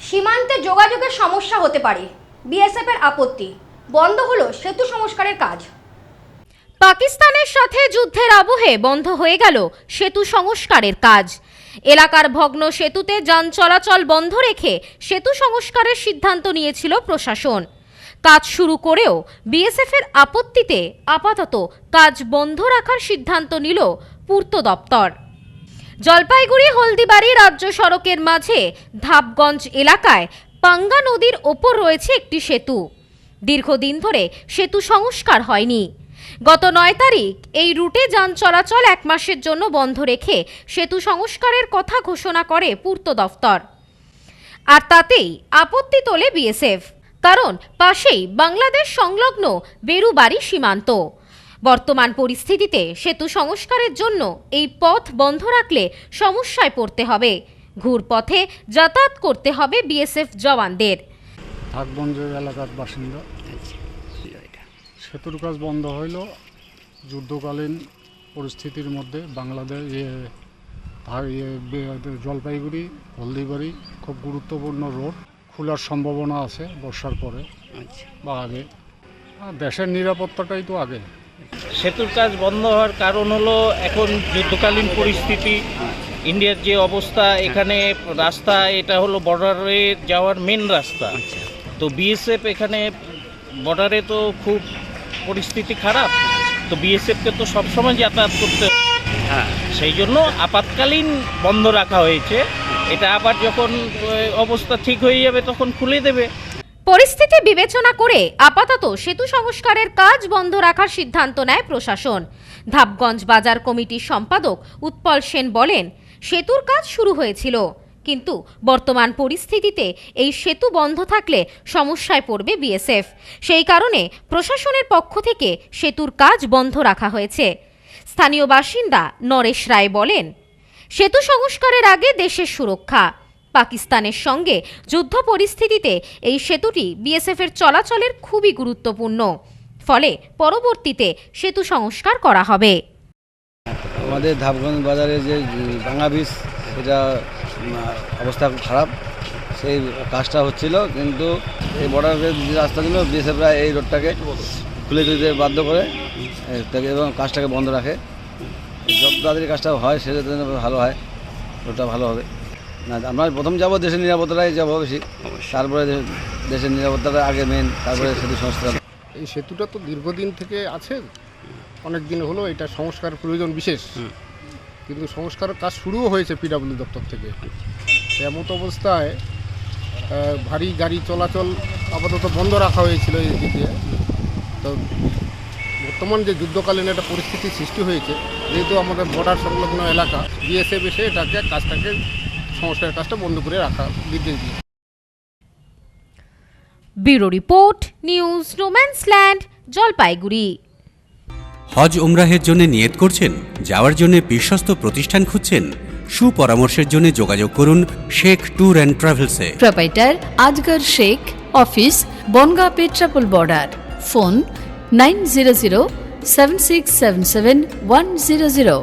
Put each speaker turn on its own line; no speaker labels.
সীমান্তে যোগাযোগের সমস্যা হতে পারে। বিএসএফ এর আপত্তি। বন্ধ হলো সেতু সংস্কারের কাজ।
পাকিস্তানের সাথে যুদ্ধের আবহে বন্ধ হয়ে গেল সেতু সংস্কারের কাজ। এলাকার ভগ্ন সেতুতে যান চলাচল বন্ধ রেখে সেতু সংস্কারের সিদ্ধান্ত নিয়েছিল প্রশাসন। কাজ শুরু করেও বিএসএফ এর আপত্তিতে আপাতত কাজ বন্ধ রাখার সিদ্ধান্ত নিল পূর্ত দপ্তর। জলপাইগুড়ি, হলদিবাড়ি রাজ্য সড়কের মাঝে ধাপগঞ্জ এলাকায় পাঙ্গা নদীর ওপর রয়েছে একটি সেতু। দীর্ঘদিন ধরে সেতু সংস্কার হয়নি। গত নয় তারিখ এই রুটে যান চলাচল এক মাসের জন্য বন্ধ রেখে সেতু সংস্কারের কথা ঘোষণা করে পূর্ত দফতর। আর তাতেই আপত্তি তোলে বিএসএফ। কারণ পাশেই বাংলাদেশ সংলগ্ন বেরুবাড়ি সীমান্ত। বর্তমান পরিস্থিতিতে সেতু সংস্কারের জন্য এই পথ বন্ধ রাখলে সমস্যায় পড়তে হবে। ঘুরপথে যাতায়াত করতে হবে বিএসএফ জওয়ানদের।
এলাকার বাসিন্দা। সেতুর কাজ বন্ধ হইল। যুদ্ধকালীন পরিস্থিতির মধ্যে বাংলাদেশ জলপাইগুড়ি, হলদিবাড়ি খুব গুরুত্বপূর্ণ রোড। খোলার সম্ভাবনা আছে বর্ষার পরে বা আগে। দেশের নিরাপত্তাটাই তো আগে।
সেতুর কাজ বন্ধ হওয়ার কারণ হলো এখন যুদ্ধকালীন পরিস্থিতি ইন্ডিয়ার যে অবস্থা এখানে রাস্তা এটা হলো বর্ডারে যাওয়ার মেন রাস্তা। তো বিএসএফ এখানে বর্ডারে তো খুব পরিস্থিতি খারাপ। তো বিএসএফকে তো সবসময় যাতায়াত করতে হ্যাঁ। সেই জন্য আপাতকালীন বন্ধ রাখা হয়েছে। এটা আবার যখন অবস্থা ঠিক হয়ে যাবে তখন খুলে দেবে।
পরিস্থিতি বিবেচনা করে আপাতত সেতু সংস্কারের কাজ বন্ধ রাখার সিদ্ধান্ত নেয় প্রশাসন। ধাপগঞ্জ বাজার কমিটির সম্পাদক উৎপল সেন বলেন, সেতুর কাজ শুরু হয়েছিল, কিন্তু বর্তমান পরিস্থিতিতে এই সেতু বন্ধ থাকলে সমস্যায় পড়বে বিএসএফ। সেই কারণে প্রশাসনের পক্ষ থেকে সেতুর কাজ বন্ধ রাখা হয়েছে। স্থানীয় বাসিন্দা নরেশ রায় বলেন, সেতু সংস্কারের আগে দেশের সুরক্ষা পাকিস্তানের সঙ্গে যুদ্ধ পরিস্থিতিতে এই সেতুটি বিএসএফের চলাচলের খুবই গুরুত্বপূর্ণ। ফলে পরবর্তীতে সেতু সংস্কার করা হবে।
আমাদের ধাপগঞ্জ বাজারে যে ভাঙা বীজ সেটা অবস্থা খারাপ। সেই কাজটা হচ্ছিল, কিন্তু এই বর্ডারের যে রাস্তা ছিল বিএসএফরা এই রোডটাকে খুলে দিতে বাধ্য করে এবং কাজটাকে বন্ধ রাখে। যত তাড়াতাড়ি কাজটা হয়, সেটা ভালো হয় রোডটা ভালো হবে। না আমরা প্রথম যাব দেশের নিরাপত্তাটাই যাব বেশি। তারপরে দেশের নিরাপত্তাটা আগে মেন তারপরে সেতু সংস্কার।
এই সেতুটা তো দীর্ঘদিন থেকে আছে। অনেক দিন হলো এটা সংস্কার প্রয়োজন বিশেষ। কিন্তু সংস্কার কাজ শুরুও হয়েছে পিডাব্লিউ দপ্তর থেকে। এমত অবস্থায় ভারী গাড়ি চলাচল আপাতত বন্ধ রাখা হয়েছিল এই দিকে। তো বর্তমান যে যুদ্ধকালীন একটা পরিস্থিতি সৃষ্টি হয়েছে যেহেতু আমাদের বর্ডার সংলগ্ন এলাকা বিএসএফ এসে এটাকে কাজটাকে সংস্কারের কাজটা বন্ধ করে রাখা নির্দেশ দিয়ে।
Bureau report news no man's land Jalpaiguri.
হজ উমরাহের জন্য নিয়ত করছেন যাওয়ার জন্য বিশ্বস্ত প্রতিষ্ঠান খুঁজছেন সুপরামর্শের জন্য যোগাযোগ করুন Sheikh tour and ট্রাভেলসে।
Proprietor Azgar Sheikh office Bongaon Petrapole border. Phone nine zero zero seven six seven seven one zero zero.